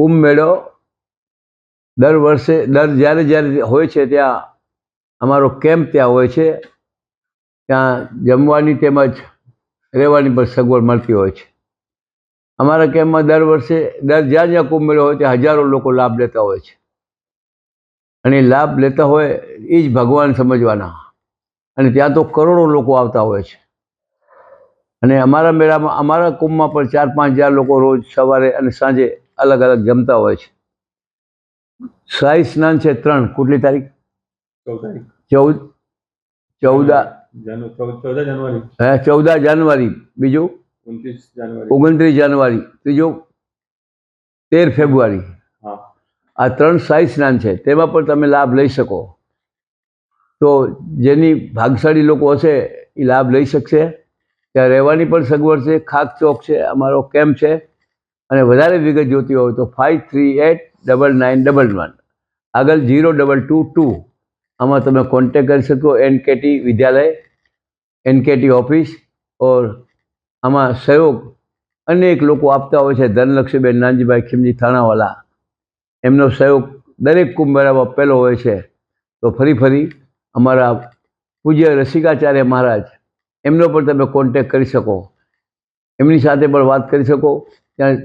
કુંભ મેળો દર વર્ષે, દર જ્યારે જ્યારે હોય છે ત્યાં અમારો કેમ્પ ત્યાં હોય છે. ત્યાં જમવાની તેમજ રહેવાની પણ સગવડ મળતી હોય છે. અમારા કેમ્પમાં દર વર્ષે, દર જ્યાં જ્યાં કુંભ મેળો હોય ત્યાં હજારો લોકો લાભ લેતા હોય છે. અને લાભ લેતા હોય એ જ ભગવાન સમજવાના. અને ત્યાં તો કરોડો લોકો આવતા હોય છે. અને અમારા મેળામાં, અમારા કુંભમાં પણ ચાર પાંચ હજાર લોકો રોજ સવારે અને સાંજે અલગ અલગ જમતા હોય છે. શાહી સ્નાન છે ત્રણ. કેટલી તારીખ? ચૌદ ચૌદ. હે ચૌદા જાન્યુઆરી. બીજું? ઓગણત્રીસ જાન્યુઆરી. ત્રીજું? તેર ફેબ્રુઆરી. હા. આ ત્રણ શાહી સ્નાન છે. તેમાં પણ તમે લાભ લઈ શકો. તો જેની ભાગશાળી લોકો હશે એ લાભ લઈ શકશે. ત્યાં રહેવાની પણ સગવડ છે. ખાક ચોક છે. અમારો કેમ્પ છે. અને વધારે વિગત જોતી હોય તો five three eight double nine double one આગળ ઝીરો ડબલ ટુ ટુ આમાં તમે કોન્ટેક કરી શકો એનકેટી વિદ્યાલય એનકેટી ઓફિસ ઓર આમાં સહયોગ અનેક લોકો આપતા હોય છે. ધનલક્ષ્મીબેન નાનજીભાઈ ખીમજી થાણાવાલા. એમનો સહયોગ દરેક કુંભ મેળામાં પહેલો હોય છે. તો ફરી ફરી અમારા પૂજ્ય રસિકાચાર્ય મહારાજ, એમનો પણ તમે કોન્ટેક કરી શકો. એમની સાથે પણ વાત કરી શકો. ત્યાં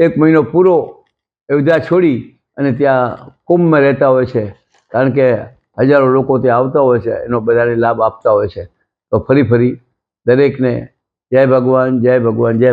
એક મહિનો પૂરો અયોધ્યા છોડી અને ત્યાં કુંભમાં રહેતા હોય છે. કારણ કે હજારો લોકો ત્યાં આવતા હોય છે, એનો બધાને લાભ આપતા હોય છે. તો ફરી ફરી દરેકને જય ભગવાન જય ભગવાન, જય